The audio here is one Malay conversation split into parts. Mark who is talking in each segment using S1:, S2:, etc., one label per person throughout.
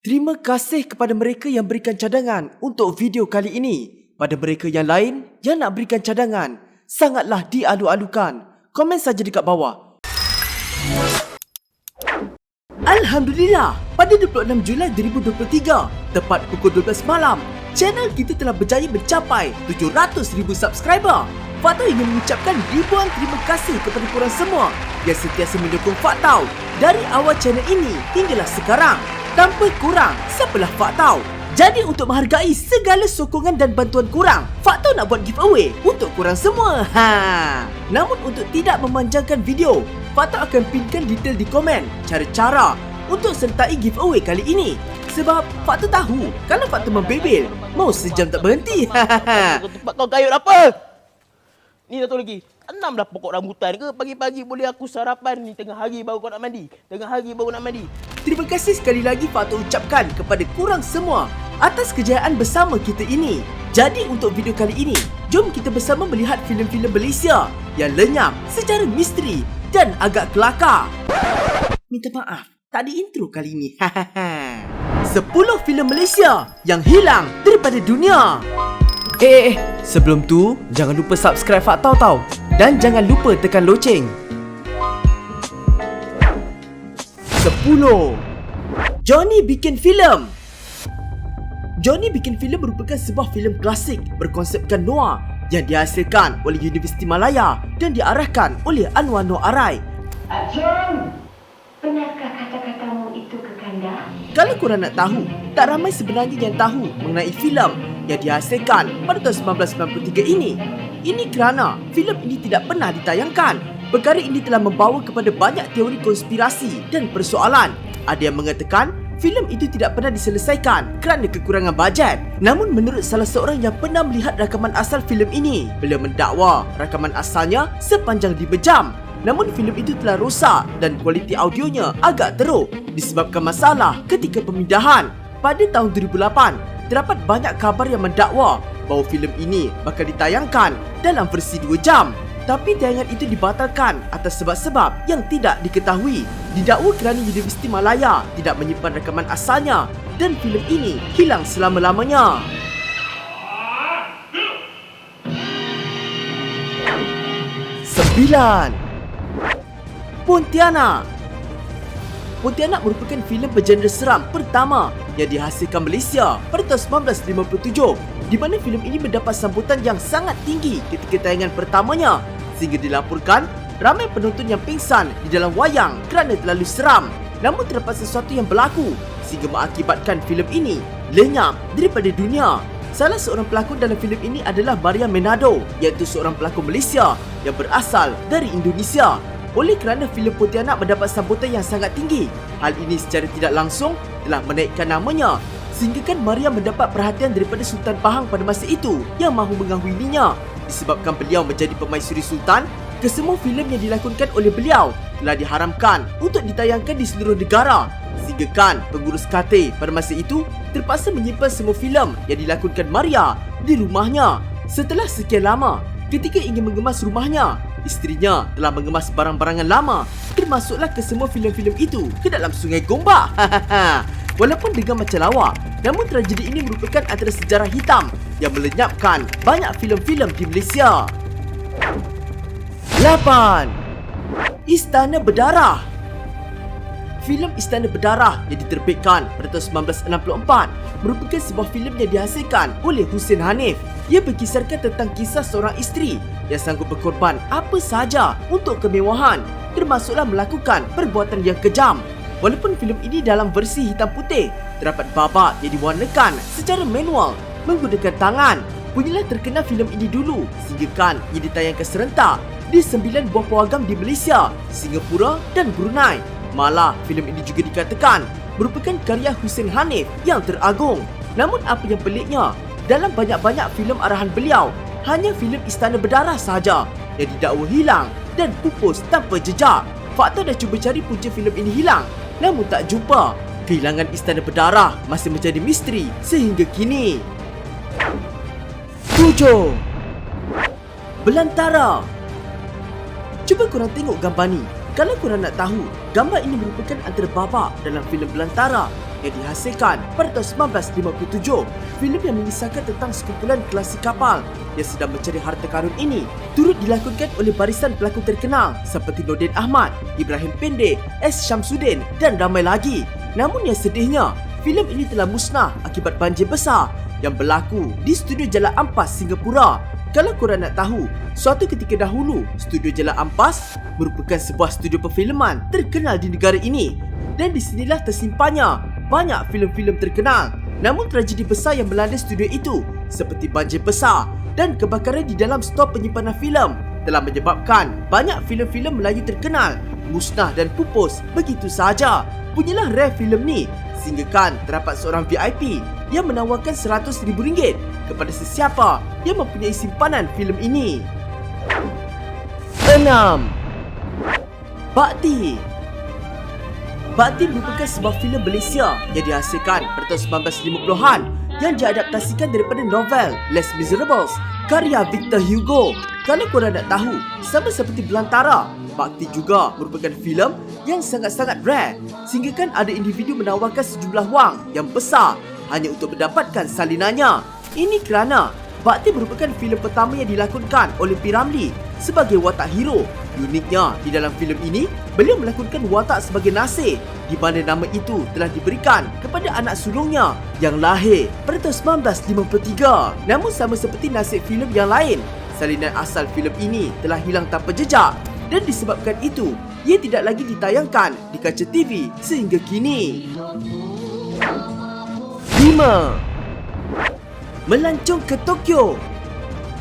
S1: Terima kasih kepada mereka yang berikan cadangan untuk video kali ini. Pada mereka yang lain yang nak berikan cadangan, sangatlah dialu-alukan. Komen saja dekat bawah. Alhamdulillah, pada 26 Julai 2023, tepat pukul 12 malam, channel kita telah berjaya mencapai 700,000 subscriber. Fakta ingin mengucapkan ribuan terima kasih kepada korang semua yang sentiasa mendukung Faktau dari awal channel ini hinggalah sekarang. Tanpa kurang, siapalah Faktau? Jadi untuk menghargai segala sokongan dan bantuan kurang, Faktau nak buat giveaway untuk korang semua. Ha. Namun untuk tidak memanjangkan video, Faktau akan pinkan detail di komen cara-cara untuk sertai giveaway kali ini. Sebab Faktau tahu kalau Faktau membebel, mau sejam tak berhenti.
S2: Kau tempat kau kayut apa? Ni satu lagi. Tanam dah pokok rambutan ke pagi-pagi boleh aku sarapan ni tengah hari baru kau nak mandi. Tengah hari baru nak mandi.
S1: Terima kasih sekali lagi Fatou ucapkan kepada kurang semua atas kejayaan bersama kita ini. Jadi untuk video kali ini, jom kita bersama melihat filem-filem Malaysia yang lenyap secara misteri dan agak kelakar. Minta maaf, tak ada intro kali ini. 10 filem Malaysia yang hilang daripada dunia. Eh, eh, sebelum tu jangan lupa subscribe Faktau tau dan jangan lupa tekan loceng. 10. Johnny bikin filem. Johnny bikin filem merupakan sebuah filem klasik berkonsepkan noir yang dihasilkan oleh Universiti Malaya dan diarahkan oleh Anwar Noor Arai.
S3: John, benarkah kata-katamu itu keganda?
S1: Kalau korang nak tahu, tak ramai sebenarnya yang tahu mengenai filem yang dihasilkan pada tahun 1993 ini. Ini kerana filem ini tidak pernah ditayangkan. Perkara ini telah membawa kepada banyak teori konspirasi dan persoalan. Ada yang mengatakan filem itu tidak pernah diselesaikan kerana kekurangan bajet. Namun menurut salah seorang yang pernah melihat rakaman asal filem ini, beliau mendakwa rakaman asalnya sepanjang 5 jam. Namun filem itu telah rosak dan kualiti audionya agak teruk disebabkan masalah ketika pemindahan. Pada tahun 2008, terdapat banyak kabar yang mendakwa bahawa filem ini bakal ditayangkan dalam versi 2 jam. Tapi tayangan itu dibatalkan atas sebab-sebab yang tidak diketahui. Didakwa kerana Universiti Malaya tidak menyimpan rakaman asalnya dan filem ini hilang selama-lamanya. Sembilan Pontianak Pontianak merupakan filem bergenre seram pertama yang dihasilkan Malaysia pada tahun 1957 di mana filem ini mendapat sambutan yang sangat tinggi ketika tayangan pertamanya sehingga dilaporkan ramai penonton yang pingsan di dalam wayang kerana terlalu seram. Namun terdapat sesuatu yang berlaku sehingga mengakibatkan filem ini lenyap daripada dunia. Salah seorang pelakon dalam filem ini adalah Maria Menado iaitu seorang pelakon Malaysia yang berasal dari Indonesia. Oleh kerana filem Pontianak mendapat sambutan yang sangat tinggi, hal ini secara tidak langsung telah menaikkan namanya sehinggakan Maria mendapat perhatian daripada Sultan Pahang pada masa itu yang mahu mengahwilinya. Disebabkan beliau menjadi pemaisuri Sultan, kesemua filem yang dilakonkan oleh beliau telah diharamkan untuk ditayangkan di seluruh negara. Sehinggakan pengurus KT pada masa itu terpaksa menyimpan semua filem yang dilakonkan Maria di rumahnya. Setelah sekian lama, ketika ingin mengemas rumahnya, Isterinya telah mengemas barang-barangan lama Termasuklah ke semua filem-filem itu Ke dalam sungai Gombak Walaupun dengan macam lawak Namun tragedi ini merupakan antara sejarah hitam Yang melenyapkan banyak filem-filem di Malaysia 8. Istana Berdarah Filem Istana Berdarah yang diterbitkan pada tahun 1964 merupakan sebuah filem yang dihasilkan oleh Hussein Hanif. Ia berkisarkan tentang kisah seorang isteri yang sanggup berkorban apa sahaja untuk kemewahan termasuklah melakukan perbuatan yang kejam. Walaupun filem ini dalam versi hitam putih, terdapat babak yang diwarnakan secara manual menggunakan tangan. Punyalah terkenal filem ini dulu sehinggakan ia ditayangkan serentak di sembilan buah pawagam di Malaysia, Singapura dan Brunei. Malah filem ini juga dikatakan merupakan karya Hussein Hanif yang teragung. Namun apa yang peliknya, dalam banyak-banyak filem arahan beliau, hanya filem Istana Berdarah sahaja yang didakwa hilang dan pupus tanpa jejak. Fakta dah cuba cari punca filem ini hilang, namun tak jumpa. Kehilangan Istana Berdarah masih menjadi misteri sehingga kini. 7. Belantara Cuba korang tengok gambar ni. Kalau korang nak tahu, gambar ini merupakan antara babak dalam filem Belantara yang dihasilkan pada tahun 1957. Filem yang mengisahkan tentang sekumpulan klasik kapal yang sedang mencari harta karun ini turut dilakonkan oleh barisan pelakon terkenal seperti Nordin Ahmad, Ibrahim Pendek, S. Syamsuddin dan ramai lagi. Namun yang sedihnya, filem ini telah musnah akibat banjir besar yang berlaku di studio Jalan Ampas, Singapura. Kalau korang nak tahu, suatu ketika dahulu, studio Jalan Ampas merupakan sebuah studio perfilman terkenal di negara ini dan di sinilah tersimpannya banyak filem-filem terkenal. Namun tragedi besar yang melanda studio itu seperti banjir besar dan kebakaran di dalam stor penyimpanan filem telah menyebabkan banyak filem-filem Melayu terkenal musnah dan pupus begitu sahaja. Punyalah rare filem ni sehinggakan terdapat seorang VIP yang menawarkan RM100,000 kepada sesiapa yang mempunyai simpanan filem ini. 6. Bakti Bakti merupakan sebuah filem Malaysia yang dihasilkan pada tahun 1950-an yang diadaptasikan daripada novel Les Miserables karya Victor Hugo. Kalau korang nak tahu, sama seperti Belantara, Bakti juga merupakan filem yang sangat-sangat rare sehingga kan ada individu menawarkan sejumlah wang yang besar hanya untuk mendapatkan salinannya. Ini kerana Bakti merupakan filem pertama yang dilakonkan oleh P. Ramlee sebagai watak hero. Uniknya, di dalam filem ini, beliau melakonkan watak sebagai Nasir di mana nama itu telah diberikan kepada anak sulungnya yang lahir pada tahun 1953. Namun sama seperti nasib filem yang lain, salinan asal filem ini telah hilang tanpa jejak dan disebabkan itu, ia tidak lagi ditayangkan di kaca TV sehingga kini. 5. Melancong ke Tokyo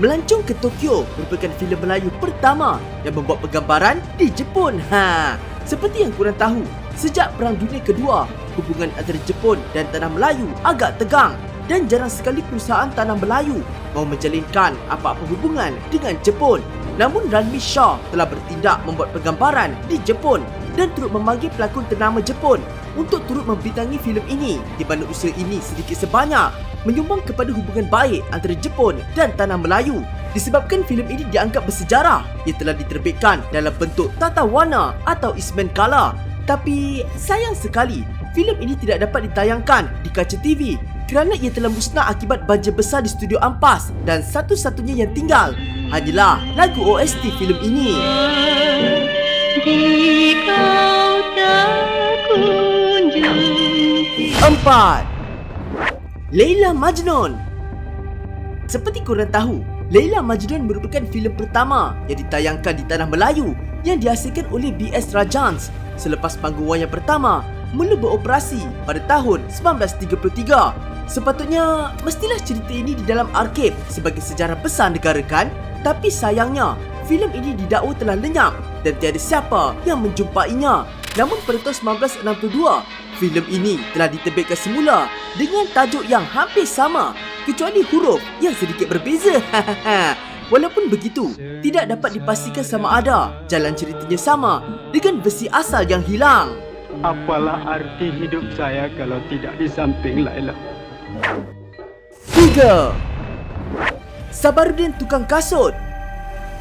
S1: Melancong ke Tokyo merupakan filem Melayu pertama yang membuat penggambaran di Jepun. Ha, seperti yang kurang tahu, sejak Perang Dunia Kedua, hubungan antara Jepun dan Tanah Melayu agak tegang dan jarang sekali perusahaan Tanah Melayu mau menjalinkan apa-apa hubungan dengan Jepun. Namun Ranmi Shaw telah bertindak membuat penggambaran di Jepun dan turut memanggil pelakon ternama Jepun untuk turut membintangi filem ini di mana usaha ini sedikit sebanyak menyumbang kepada hubungan baik antara Jepun dan Tanah Melayu. Disebabkan filem ini dianggap bersejarah, ia telah diterbitkan dalam bentuk tata warna atau Eastman Color. Tapi sayang sekali, filem ini tidak dapat ditayangkan di kaca TV kerana ia telah musnah akibat banjir besar di studio Ampas dan satu-satunya yang tinggal hanyalah lagu OST filem ini. Empat. Leila Majnun Seperti korang tahu, Leila Majnun merupakan filem pertama yang ditayangkan di tanah Melayu yang dihasilkan oleh B.S. Rajans selepas panggung wayang pertama mula beroperasi pada tahun 1933. Sepatutnya, mestilah cerita ini di dalam arkib sebagai sejarah besar negara kan? Tapi sayangnya, filem ini didakwa telah lenyap dan tiada siapa yang menjumpainya. Namun pada tahun 1962, filem ini telah diterbitkan semula dengan tajuk yang hampir sama kecuali huruf yang sedikit berbeza. Walaupun begitu, tidak dapat dipastikan sama ada jalan ceritanya sama dengan versi asal yang hilang.
S4: Apalah arti hidup saya kalau tidak di samping Laila?
S1: 3. Sabarudin Tukang Kasut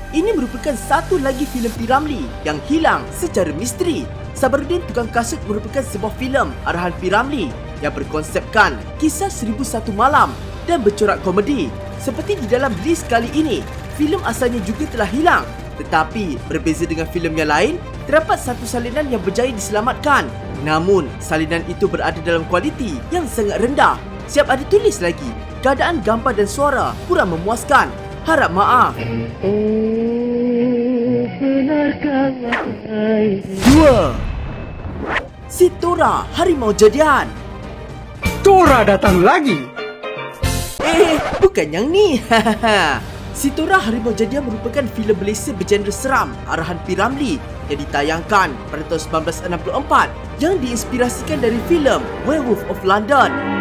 S1: Ini merupakan satu lagi filem P. Ramlee yang hilang secara misteri Sabarudin Tukang Kasut merupakan sebuah filem arahan P. Ramlee yang berkonsepkan kisah Seribu Satu Malam dan bercorak komedi. Seperti di dalam list kali ini, filem asalnya juga telah hilang. Tetapi berbeza dengan filem yang lain, terdapat satu salinan yang berjaya diselamatkan. Namun, salinan itu berada dalam kualiti yang sangat rendah. Siap ada tulis lagi, keadaan gambar dan suara kurang memuaskan. Harap maaf. Dua. Si Tora Harimau Jadian
S4: Tora datang lagi.
S1: Eh, bukan yang ni Si Tora Harimau Jadian merupakan filem Malaysia bergenre seram arahan P. Ramlee yang ditayangkan pada tahun 1964 yang diinspirasikan dari filem Werewolf of London.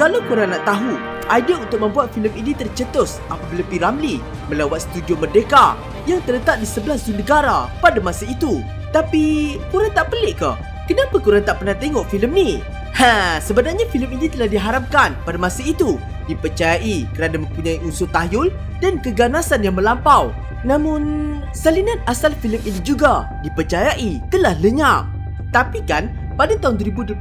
S1: Kalau korang nak tahu, idea untuk membuat filem ini tercetus apabila P. Ramlee melawat studio Merdeka yang terletak di sebelah Negara pada masa itu. Tapi, korang tak pelik ke? Kenapa korang tak pernah tengok filem ni? Ha, sebenarnya filem ini telah diharamkan pada masa itu dipercayai kerana mempunyai unsur tahyul dan keganasan yang melampau. Namun, salinan asal filem ini juga dipercayai telah lenyap. Tapi kan, pada tahun 2021,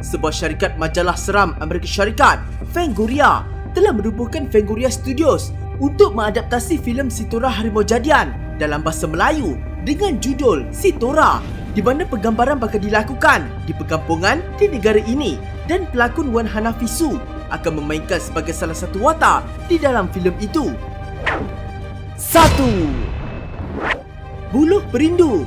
S1: sebuah syarikat majalah seram Amerika Syarikat, Fangoria, telah merubuhkan Fangoria Studios untuk mengadaptasi filem Sitora Harimau Jadian dalam bahasa Melayu dengan judul Sitora di mana penggambaran bakal dilakukan di perkampungan di negara ini dan pelakon Wan Hanafisu akan memainkan sebagai salah satu watak di dalam filem itu. 1. Buluh Perindu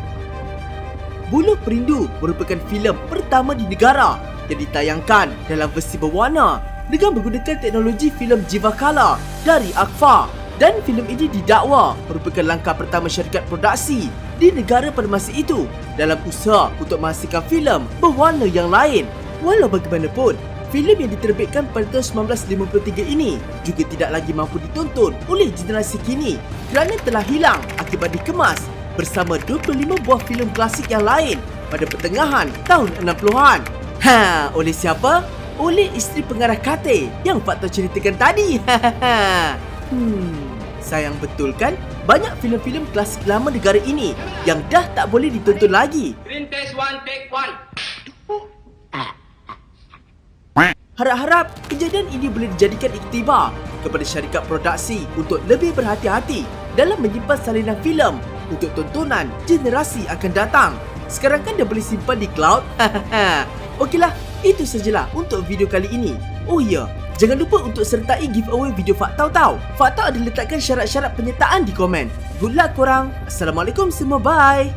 S1: Buluh Perindu merupakan filem pertama di negara yang ditayangkan dalam versi berwarna dengan menggunakan teknologi filem Jivakala dari Agfa dan filem ini didakwa merupakan langkah pertama syarikat produksi di negara pada masa itu dalam usaha untuk menghasilkan filem berwarna yang lain. Walau bagaimanapun, filem yang diterbitkan pada tahun 1953 ini juga tidak lagi mampu ditonton oleh generasi kini kerana telah hilang akibat dikemas bersama 25 buah filem klasik yang lain pada pertengahan tahun 60-an. Ha, oleh siapa? Oleh isteri pengarah Kate yang Faktor ceritakan tadi. hmm, sayang betul kan? Banyak filem-filem klasik lama negara ini yang dah tak boleh ditonton lagi.
S5: Green test one, take one.
S1: Harap-harap kejadian ini boleh dijadikan iktibar kepada syarikat produksi untuk lebih berhati-hati dalam menyimpan salinan filem untuk tontonan generasi akan datang. Sekarang kan dah boleh simpan di cloud. Okeylah, itu sajalah untuk video kali ini. Oh ya, jangan lupa untuk sertai giveaway video Faktau tau. Faktau ada letakkan syarat-syarat penyertaan di komen. Good luck korang. Assalamualaikum semua, bye.